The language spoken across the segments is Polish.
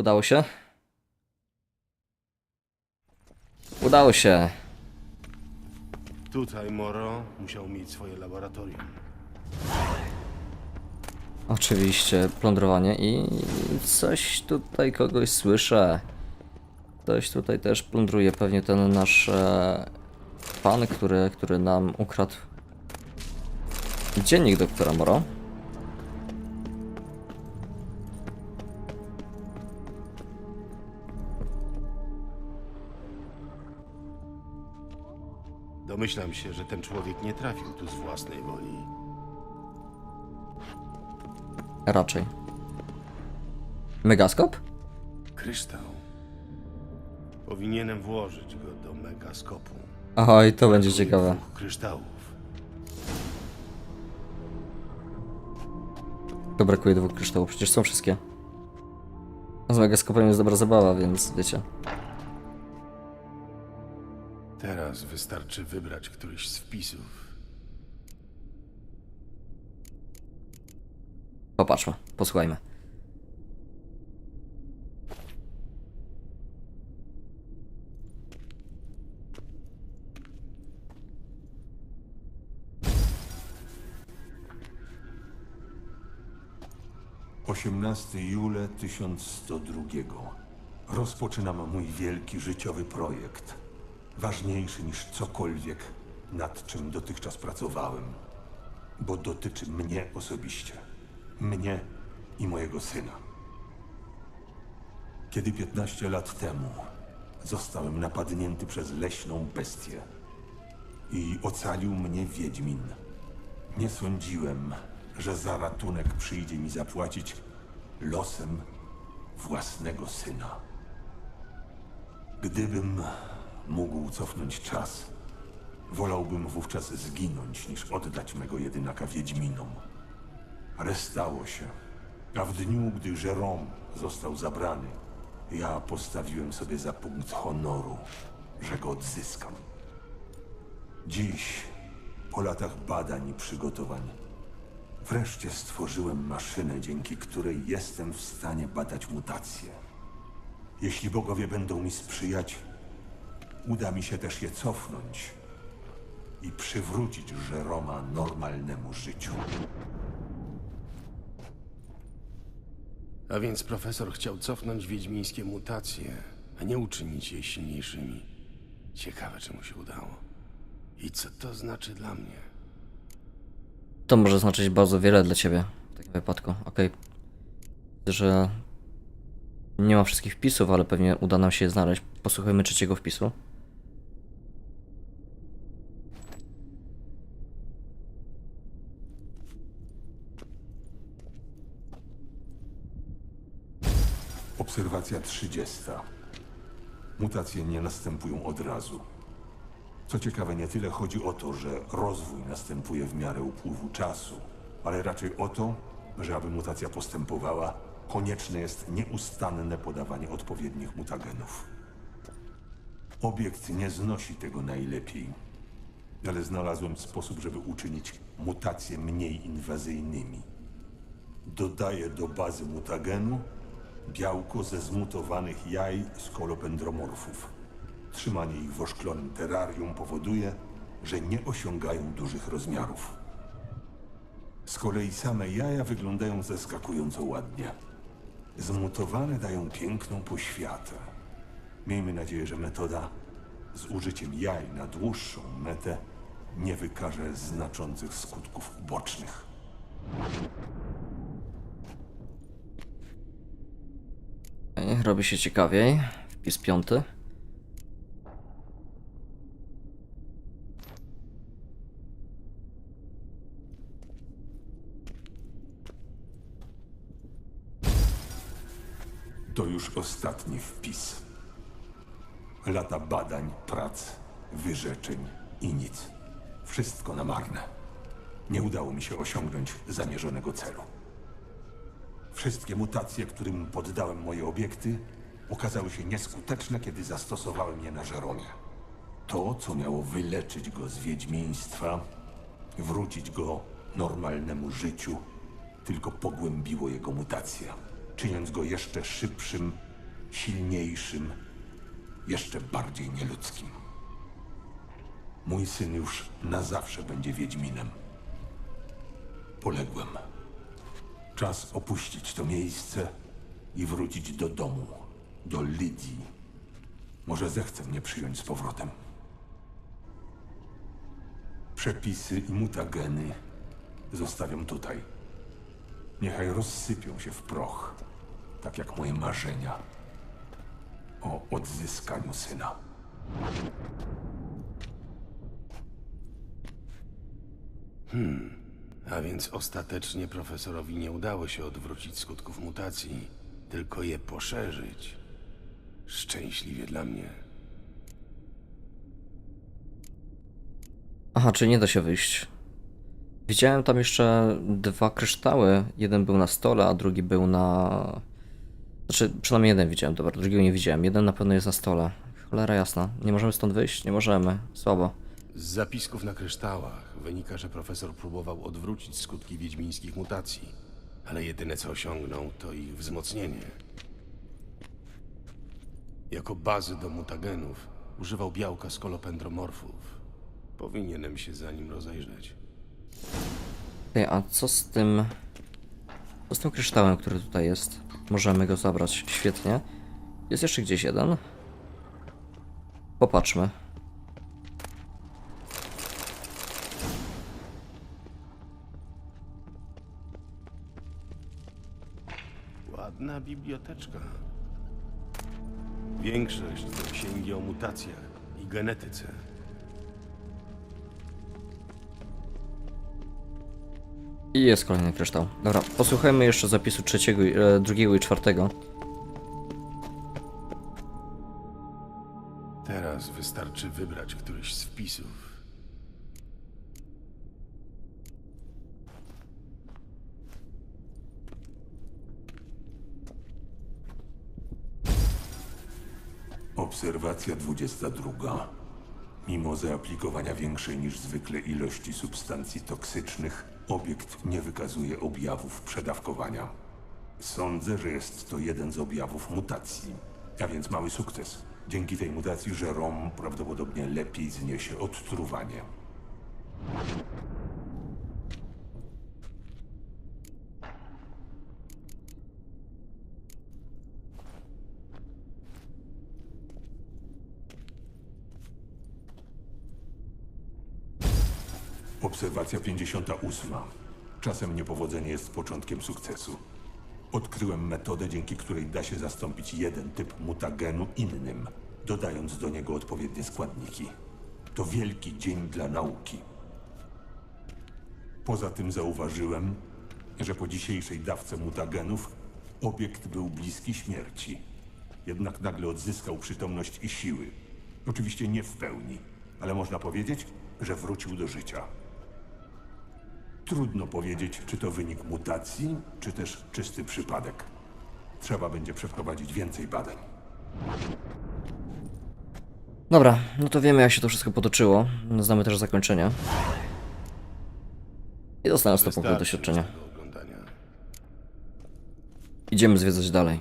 Udało się? Udało się. Tutaj Moro musiał mieć swoje laboratorium. Oczywiście, plądrowanie i coś tutaj kogoś słyszę. Ktoś tutaj też plądruje, pewnie ten nasz e, pan, który, który nam ukradł dziennik doktora Moro. Domyślam się, że ten człowiek nie trafił tu z własnej woli. Raczej. Megaskop? Kryształ. Powinienem włożyć go do megaskopu. Oj, to będzie Brakuje ciekawe. dwóch kryształów. To brakuje dwóch kryształów, przecież są wszystkie. Z megaskopem jest dobra zabawa, więc wiecie. Teraz wystarczy wybrać któryś z wpisów. Popatrzmy, posłuchajmy. Osiemnasty jule 1102. Rozpoczynam mój wielki życiowy projekt. Ważniejszy niż cokolwiek, nad czym dotychczas pracowałem. Bo dotyczy mnie osobiście. Mnie i mojego syna. Kiedy 15 lat temu zostałem napadnięty przez leśną bestię i ocalił mnie Wiedźmin. Nie sądziłem, że za ratunek przyjdzie mi zapłacić losem własnego syna. Gdybym mógł cofnąć czas, wolałbym wówczas zginąć, niż oddać mego jedynaka Wiedźminom. Ale stało się. A w dniu, gdy Jérôme został zabrany, ja postawiłem sobie za punkt honoru, że go odzyskam. Dziś, po latach badań i przygotowań, wreszcie stworzyłem maszynę, dzięki której jestem w stanie badać mutacje. Jeśli bogowie będą mi sprzyjać, uda mi się też je cofnąć i przywrócić Żeroma normalnemu życiu. A więc profesor chciał cofnąć wiedźmińskie mutacje, a nie uczynić je silniejszymi. Ciekawe, czy mu się udało. I co to znaczy dla mnie? To może znaczyć bardzo wiele dla ciebie w takim wypadku. Okej. Widzę, że nie ma wszystkich wpisów, ale pewnie uda nam się je znaleźć. Posłuchajmy trzeciego wpisu. Obserwacja 30. Mutacje nie następują od razu. Co ciekawe, nie tyle chodzi o to, że rozwój następuje w miarę upływu czasu, ale raczej o to, że aby mutacja postępowała, konieczne jest nieustanne podawanie odpowiednich mutagenów. Obiekt nie znosi tego najlepiej, ale znalazłem sposób, żeby uczynić mutacje mniej inwazyjnymi. Dodaję do bazy mutagenu białko ze zmutowanych jaj skolopendromorfów. Trzymanie ich w oszklonym terrarium powoduje, że nie osiągają dużych rozmiarów. Z kolei same jaja wyglądają zaskakująco ładnie. Zmutowane dają piękną poświatę. Miejmy nadzieję, że metoda z użyciem jaj na dłuższą metę nie wykaże znaczących skutków ubocznych. Robi się ciekawiej. Wpis piąty. To już ostatni wpis. Lata badań, prac, wyrzeczeń i nic. Wszystko na marne. Nie udało mi się osiągnąć zamierzonego celu. Wszystkie mutacje, którym poddałem moje obiekty, okazały się nieskuteczne, kiedy zastosowałem je na Żeromie. To, co miało wyleczyć go z wiedźmiństwa, wrócić go normalnemu życiu, tylko pogłębiło jego mutację, czyniąc go jeszcze szybszym silniejszym, jeszcze bardziej nieludzkim. Mój syn już na zawsze będzie Wiedźminem. Poległem. Czas opuścić to miejsce i wrócić do domu, do Lidii. Może zechce mnie przyjąć z powrotem. Przepisy i mutageny zostawiam tutaj. Niechaj rozsypią się w proch, tak jak moje marzenia o odzyskaniu syna. A więc ostatecznie profesorowi nie udało się odwrócić skutków mutacji, tylko je poszerzyć. Szczęśliwie dla mnie. Aha, czyli nie da się wyjść. Widziałem tam jeszcze dwa kryształy. Jeden był na stole, a drugi był na. Znaczy, przynajmniej jeden widziałem, dobra, drugiego nie widziałem. Jeden na pewno jest na stole. Cholera jasna. Nie możemy stąd wyjść? Nie możemy. Słabo. Z zapisków na kryształach wynika, że profesor próbował odwrócić skutki wiedźmińskich mutacji, ale jedyne co osiągnął to ich wzmocnienie. Jako bazy do mutagenów używał białka skolopendromorfów. Powinienem się za nim rozejrzeć. Ej, a co z tym... Co z tym kryształem, który tutaj jest? Możemy go zabrać. Świetnie. Jest jeszcze gdzieś jeden. Popatrzmy. Biblioteczka. Większość to księgi o mutacjach i genetyce. I jest kolejny kryształ. Dobra, posłuchajmy jeszcze zapisu trzeciego, e, drugiego i czwartego. Teraz wystarczy wybrać któryś z wpisów. Obserwacja 22. Mimo zaaplikowania większej niż zwykle ilości substancji toksycznych, obiekt nie wykazuje objawów przedawkowania. Sądzę, że jest to jeden z objawów mutacji, a więc mały sukces. Dzięki tej mutacji Jerome prawdopodobnie lepiej zniesie odtruwanie. Obserwacja 58. Czasem niepowodzenie jest początkiem sukcesu. Odkryłem metodę, dzięki której da się zastąpić jeden typ mutagenu innym, dodając do niego odpowiednie składniki. To wielki dzień dla nauki. Poza tym zauważyłem, że po dzisiejszej dawce mutagenów obiekt był bliski śmierci. Jednak nagle odzyskał przytomność i siły. Oczywiście nie w pełni, ale można powiedzieć, że wrócił do życia. Trudno powiedzieć, czy to wynik mutacji, czy też czysty przypadek. Trzeba będzie przeprowadzić więcej badań. Dobra, no to wiemy jak się to wszystko potoczyło. Znamy też zakończenie. I dostałem 100 punktów doświadczenia. Idziemy zwiedzać dalej.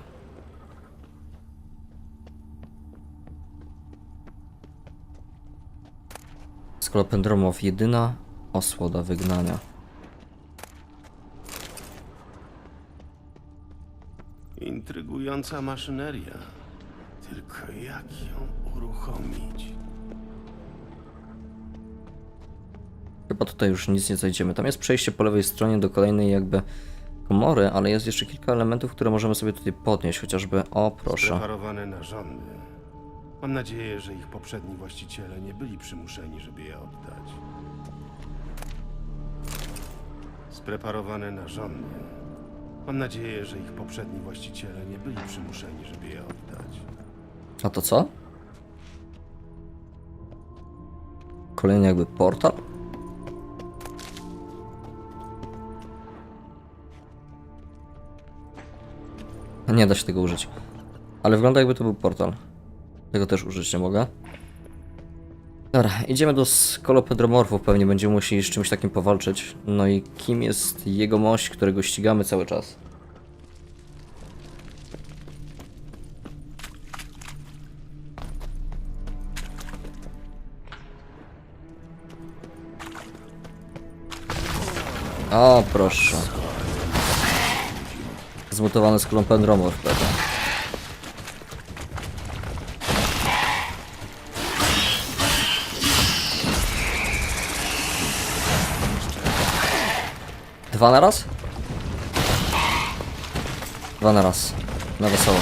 Skolopendromow jedyna osłoda wygnania. Intrygująca maszyneria. Tylko jak ją uruchomić? Chyba tutaj już nic nie znajdziemy. Tam jest przejście po lewej stronie do kolejnej jakby komory, ale jest jeszcze kilka elementów, które możemy sobie tutaj podnieść, chociażby, o proszę. Preparowane narządy. Mam nadzieję, że ich poprzedni właściciele nie byli przymuszeni, żeby je oddać. Spreparowane narządy. Mam nadzieję, że ich poprzedni właściciele nie byli przymuszeni, żeby je oddać. A to co? Kolejny jakby portal? Nie da się tego użyć. Ale wygląda jakby to był portal. Tego też użyć nie mogę. Dobra, idziemy do skolopendromorfów, pewnie będziemy musieli z czymś takim powalczyć. No i kim jest jego mość, którego ścigamy cały czas? O, proszę. Zmutowany skolopendromorf, pewnie. Dwa na raz? Dwa na raz. Na wesoło.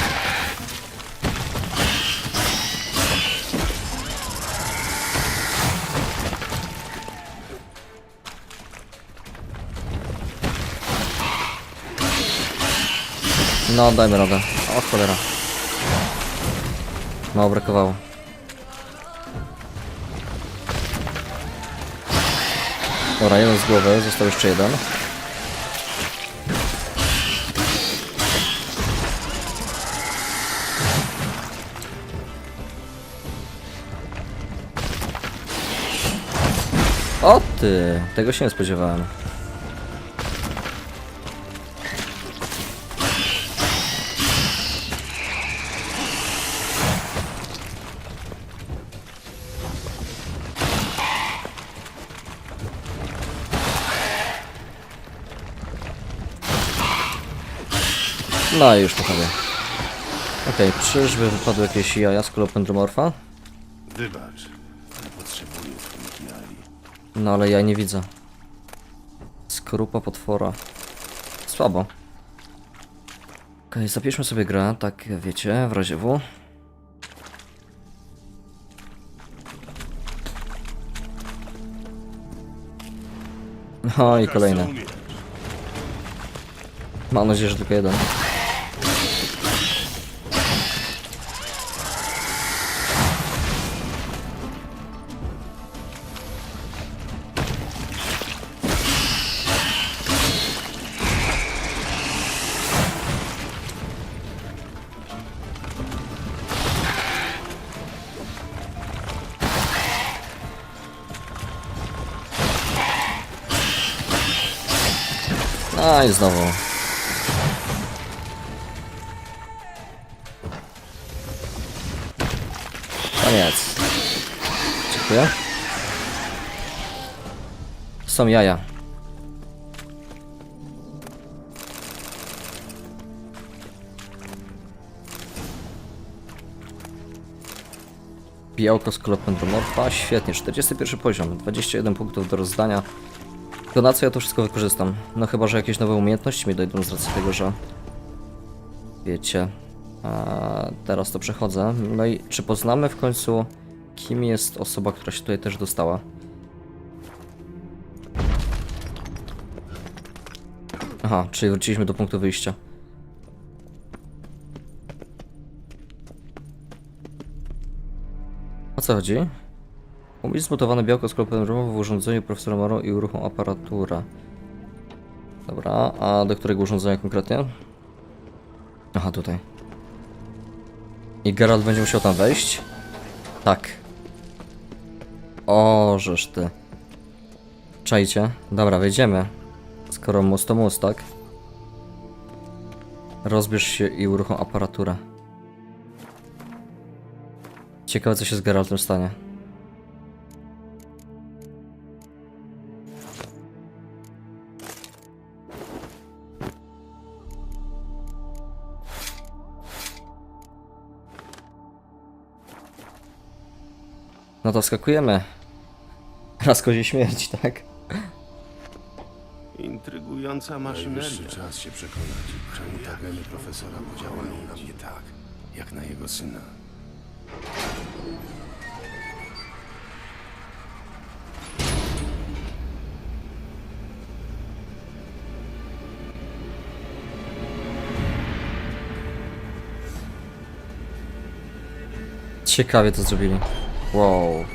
No, dajmy radę. O cholera. Mało brakowało. Dobra, jeden z głowy, został jeszcze jeden. Ty, tego się nie spodziewałem. No i już pochodzę. Okej, czyżby wypadły jakieś jaja z kulopendromorfa? Wybacz, No ale ja nie widzę. Skorupa potwora. Słabo. Okej, zapiszmy sobie grę, tak wiecie, w razie W. O i kolejne. Mam nadzieję, że tylko jeden. A i znowu. Koniec. Dziękuję. Są jaja. Białko z kolopendromorfa. Świetnie, 41 poziom, 21 punktów do rozdania. To na co ja to wszystko wykorzystam? No chyba, że jakieś nowe umiejętności mi dojdą z racji tego, że... Wiecie... A teraz to przechodzę. No i czy poznamy w końcu, kim jest osoba, która się tutaj też dostała? Aha, czyli wróciliśmy do punktu wyjścia. O co chodzi? Umieść zmutowane białko z klopem w urządzeniu profesora Maro i uruchom aparatura. Dobra, a do którego urządzenia konkretnie? Aha, tutaj. I Geralt będzie musiał tam wejść? Tak. O, żeż ty. Czajcie. Dobra, wejdziemy. Skoro most to most, tak? Rozbierz się i uruchom aparaturę. Ciekawe co się z Geraltem stanie. No to skakujemy. Raz kozie śmierć, tak? Intrygująca maszyneria. Najwyższy czas się przekonać, czemu ta geny profesora podziałały na mnie tak, jak na jego syna. Ciekawie to zrobili. Wow.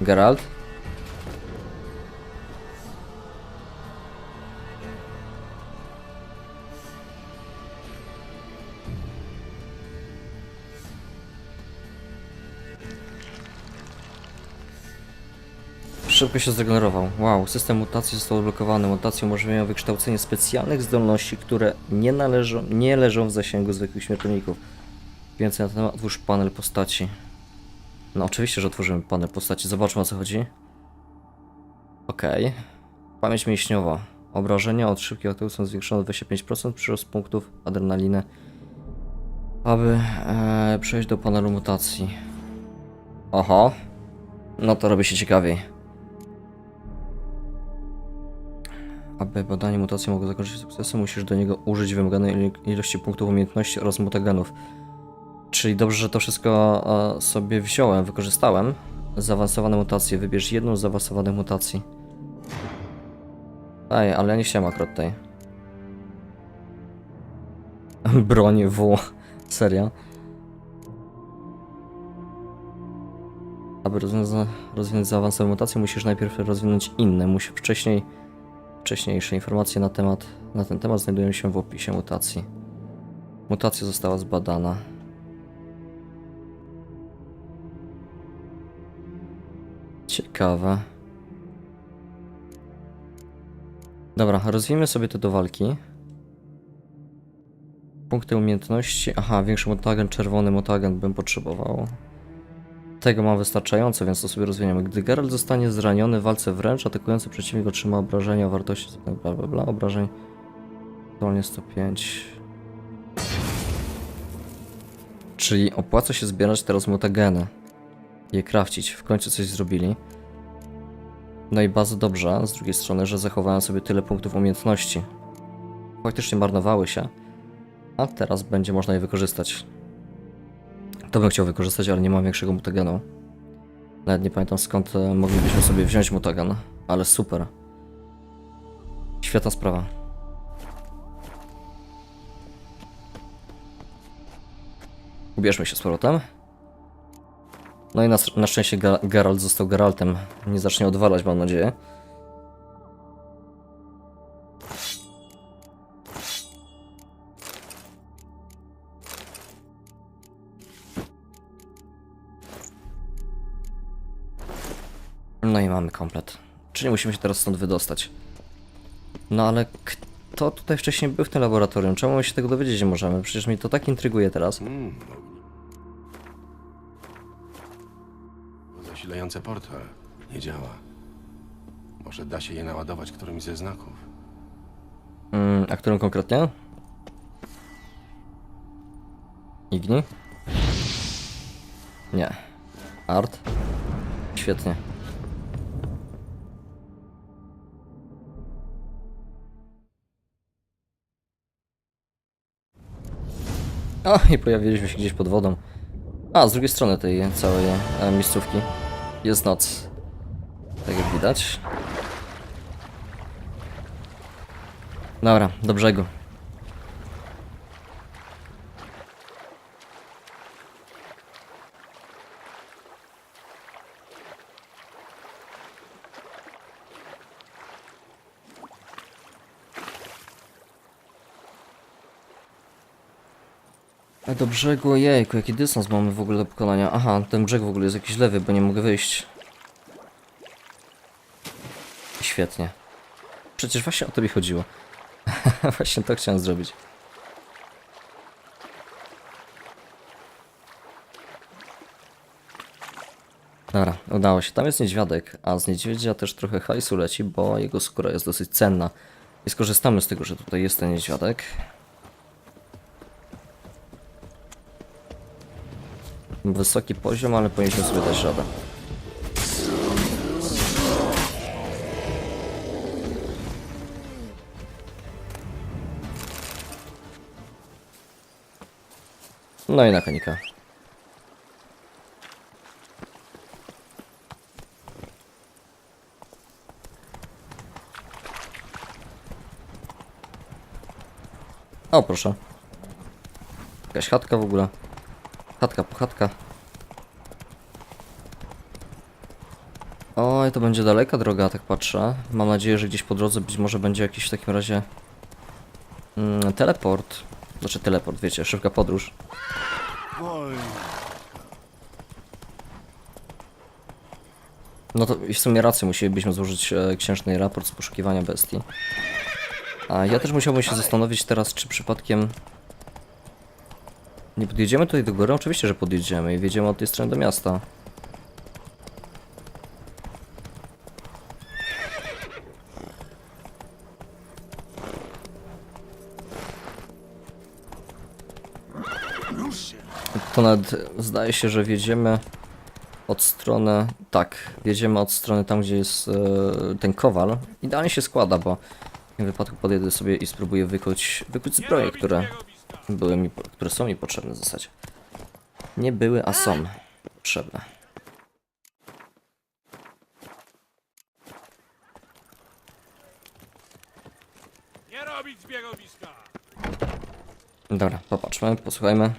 Geralt? Szybko się zregenerował. Wow, system mutacji został odblokowany. Mutacje umożliwiają wykształcenie specjalnych zdolności, które nie należą, nie leżą w zasięgu zwykłych śmiertelników. Więcej na temat otwórz panel postaci. No oczywiście, że otworzymy panel postaci. Zobaczmy o co chodzi. Okej. Pamięć mięśniowa. Obrażenia od szybkich aktów są zwiększone o 25%, przyrost punktów adrenaliny, aby e, przejść do panelu mutacji. Oho, no to robi się ciekawiej. Aby badanie mutacji mogło zakończyć sukcesem, musisz do niego użyć wymaganej ilości punktów umiejętności oraz mutagenów. Czyli dobrze, że to wszystko e, sobie wziąłem, wykorzystałem. Zaawansowane mutacje. Wybierz jedną z zaawansowanych mutacji. Ej, ale ja nie chciałem akurat tej. Broń W. Serio? Aby rozwiąza- rozwinąć zaawansowane mutacje, musisz najpierw rozwinąć inne. Musisz wcześniej... Wcześniejsze informacje na temat, na ten temat znajdują się w opisie mutacji. Mutacja została zbadana. Ciekawe. Dobra, rozwijmy sobie to do walki. Punkty umiejętności. Aha, większy mutagen, czerwony mutagen bym potrzebował. Tego mam wystarczająco, więc to sobie rozwiniemy. Gdy Geralt zostanie zraniony w walce wręcz, atakujący przeciwnik otrzyma obrażenia o wartości bla bla bla, obrażeń aktualnie 105. Czyli opłaca się zbierać teraz mutageny. Je krawcić. W końcu coś zrobili. No i bardzo dobrze, z drugiej strony, że zachowałem sobie tyle punktów umiejętności. Faktycznie marnowały się, a teraz będzie można je wykorzystać. To bym chciał wykorzystać, ale nie mam większego mutagenu. Nawet nie pamiętam skąd e, moglibyśmy sobie wziąć mutagen, ale super. Świetna sprawa. Ubierzmy się z powrotem. No i na, na szczęście Geralt został Geraltem. Nie zacznie odwalać, mam nadzieję. No i mamy komplet. Czyli musimy się teraz stąd wydostać. No ale kto tutaj wcześniej był w tym laboratorium? Czemu my się tego dowiedzieć nie możemy? Przecież mnie to tak intryguje teraz. Zasilające portal nie działa. Może da się je naładować którymś ze znaków. Mm, a którym konkretnie? Igni? Nie. Art? Świetnie. O, i pojawiliśmy się gdzieś pod wodą. A, z drugiej strony tej całej e, miejscówki jest noc. Tak jak widać. Dobra, do brzegu. A do brzegu, ojejku, jaki dystans mamy w ogóle do pokonania. Aha, ten brzeg w ogóle jest jakiś lewy, bo nie mogę wyjść. Świetnie. Przecież właśnie o to mi chodziło. właśnie to chciałem zrobić. Dobra, udało się. Tam jest niedźwiadek, a z niedźwiedzia też trochę hajsu leci, bo jego skóra jest dosyć cenna. I skorzystamy z tego, że tutaj jest ten niedźwiadek. Wysoki poziom, ale powinniśmy sobie dać radę. No i mechanika. O, proszę. Jakaś chatka w ogóle. Chatka po chatka. Oj, to będzie daleka droga, tak patrzę. Mam nadzieję, że gdzieś po drodze być może będzie jakiś w takim razie mm, teleport. Znaczy teleport, wiecie, szybka podróż. No to w sumie rację, musielibyśmy złożyć e, księżny raport z poszukiwania bestii. A ja też musiałbym się zastanowić teraz, czy przypadkiem... Nie podjedziemy tutaj do góry? Oczywiście, że podjedziemy i wjedziemy od tej strony do miasta. To nawet zdaje się, że wjedziemy od strony, tak, wjedziemy od strony tam, gdzie jest yy, ten kowal. Idealnie się składa, bo w tym wypadku podjedę sobie i spróbuję wykuć, wykuć zbroje, które były mi które są mi potrzebne w zasadzie. Nie były, a są potrzebne. Nie robić zbiegowiska! Dobra, popatrzmy, posłuchajmy.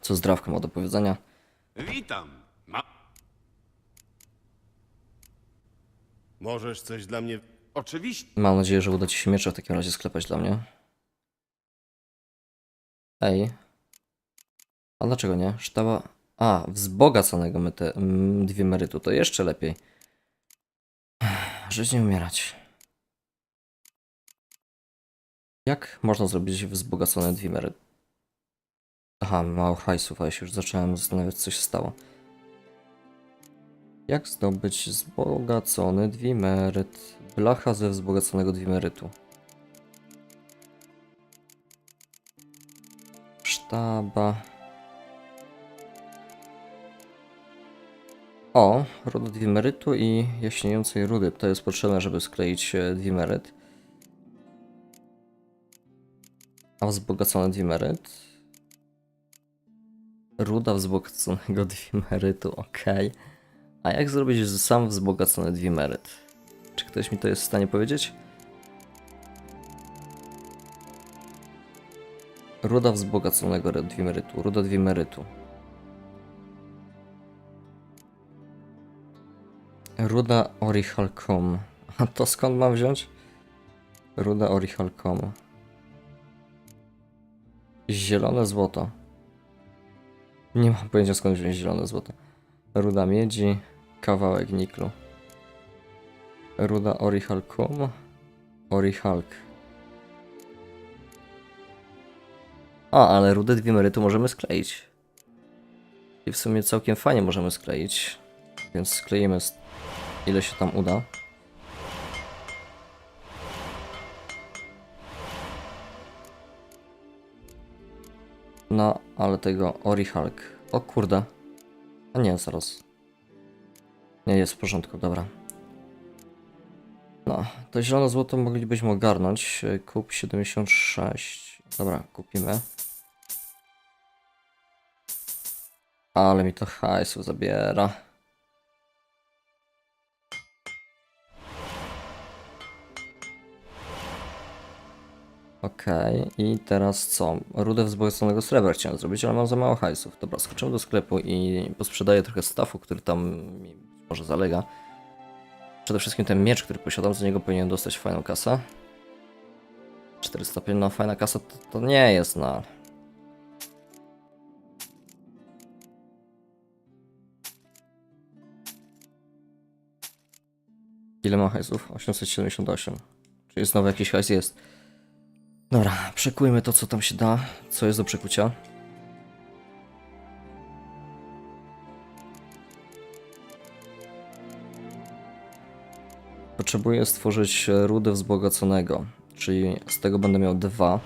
Co zdrawka ma do powiedzenia. Witam. Ma... Możesz coś dla mnie... Oczywiście. Mam nadzieję, że uda ci się miecze w takim razie sklepać dla mnie. Ej. A dlaczego nie? Sztaba... A, wzbogaconego mety... dwie merytu, to jeszcze lepiej. Żyć nie umierać. Jak można zrobić wzbogacone dwie meryty? Aha, mało hajsów, a ja się już zacząłem zastanawiać, co się stało. Jak zdobyć wzbogacony dwimeryt? Blacha ze wzbogaconego dwimerytu. Sztaba. O, ruda dwimerytu i jaśniejącej rudy. To jest potrzebne, żeby skleić e, dwimeryt. A wzbogacony dwimeryt? Ruda wzbogaconego dwimerytu, okej. A jak zrobić sam wzbogacony dwimeryt? Czy ktoś mi to jest w stanie powiedzieć? Ruda wzbogaconego dwimerytu. Ruda dwimerytu. Ruda orichalcom. A to skąd mam wziąć? Ruda orichalcom. Zielone złoto. Nie mam pojęcia skąd wziąć zielone złoto. Ruda miedzi, kawałek niklu. Ruda orichalcum, orichalk. A, ale rudę dwimerytu możemy skleić. I w sumie całkiem fajnie możemy skleić. Więc skleimy s- ile się tam uda. No, ale tego orichalk. O kurde. A nie, zaraz. Nie, jest w porządku, dobra. No, to zielone złoto moglibyśmy ogarnąć. Kup 76. Dobra, kupimy. Ale mi to hajsu zabiera. Okej, i teraz co? Rudę wzbogaconego srebra chciałem zrobić, ale mam za mało hajsów. Dobra, skoczymy do sklepu i posprzedaję trochę stafu, który tam mi może zalega. Przede wszystkim ten miecz, który posiadam, z niego powinien dostać fajną kasę. 405, no fajna kasa to, to nie jest, no. Ile ma hajsów? 878. Czyli znowu jakiś hajs jest. Dobra, przekujmy to, co tam się da. Co jest do przekucia. Potrzebuję stworzyć rudę wzbogaconego, czyli z tego będę miał dwa.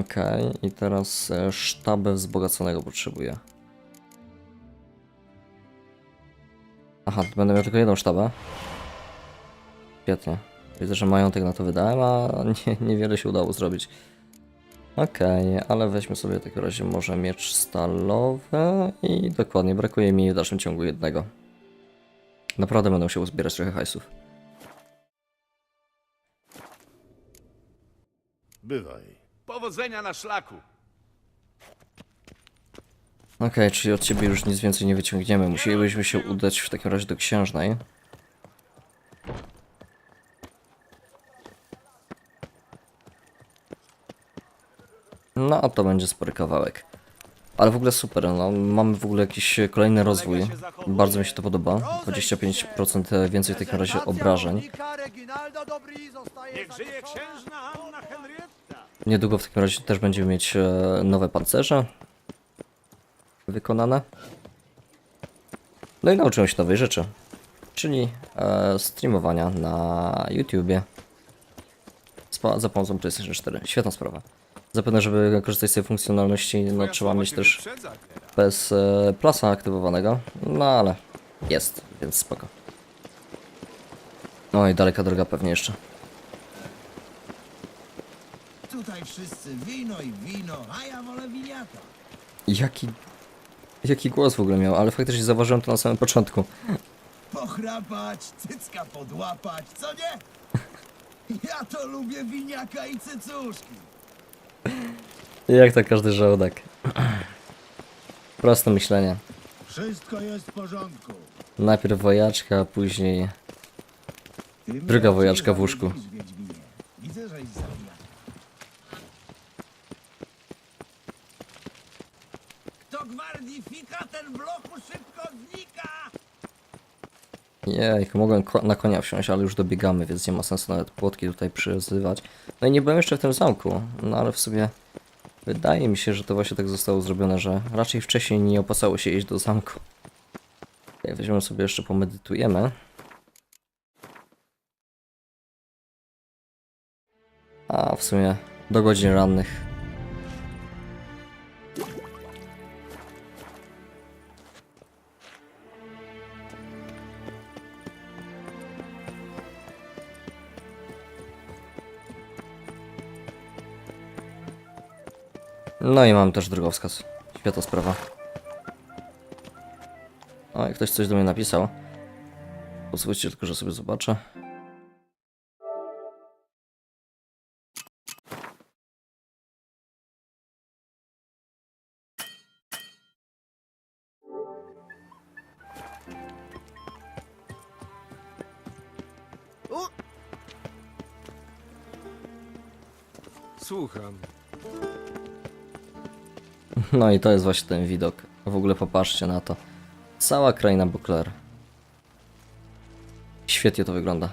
Okej, i teraz e, sztabę wzbogaconego potrzebuję. Aha, będę miał tylko jedną sztabę. Świetnie. Widzę, że majątek na to wydałem, a nie, niewiele się udało zrobić. Okej, ale weźmy sobie w takim razie może miecz stalowy i dokładnie, brakuje mi w dalszym ciągu jednego. Naprawdę będę musiał zbierać trochę hajsów. Bywaj. Powodzenia na szlaku! Okej, czyli od ciebie już nic więcej nie wyciągniemy. Musielibyśmy się udać w takim razie do księżnej. No, a to będzie spory kawałek. Ale w ogóle super, no, mamy w ogóle jakiś kolejny rozwój. Bardzo mi się to podoba. 25% więcej w takim razie obrażeń. Niech żyje księżna Anna Henrietta! Niedługo w takim razie też będziemy mieć e, nowe pancerze wykonane. No i nauczyłem się nowej rzeczy, czyli e, streamowania na YouTubie za pomocą PlayStation 4. Świetna sprawa. Zapewne, żeby korzystać z tej funkcjonalności, no trzeba mieć też bez e, plasa aktywowanego, no ale jest, więc spoko. No i daleka droga pewnie jeszcze. Tutaj wszyscy wino i wino, a ja wolę winiaka. Jaki, jaki głos w ogóle miał, ale faktycznie zauważyłem to na samym początku. Pochrapać, cycka podłapać, co nie? Ja to lubię winiaka i cycuszki. Jak to każdy żołdek. Proste myślenie. Wszystko jest w porządku. Najpierw wojaczka, a później... Druga wojaczka w łóżku. zawiedzisz, Wiedźminie. Widzę, żeś ten bloku szybko znika! Jejku, mogłem ko- na konia wsiąść, ale już dobiegamy, więc nie ma sensu nawet płotki tutaj przyzywać. No i nie byłem jeszcze w tym zamku, no ale w sobie wydaje mi się, że to właśnie tak zostało zrobione, że raczej wcześniej nie opłacało się iść do zamku. Okay, weźmiemy sobie jeszcze pomedytujemy. A w sumie do godzin rannych. No i mam też drogowskaz. Świetna sprawa. O, jak ktoś coś do mnie napisał. Pozwólcie tylko, że sobie zobaczę. Słucham. No i to jest właśnie ten widok. W ogóle popatrzcie na to. Cała kraina Bukler. Świetnie to wygląda.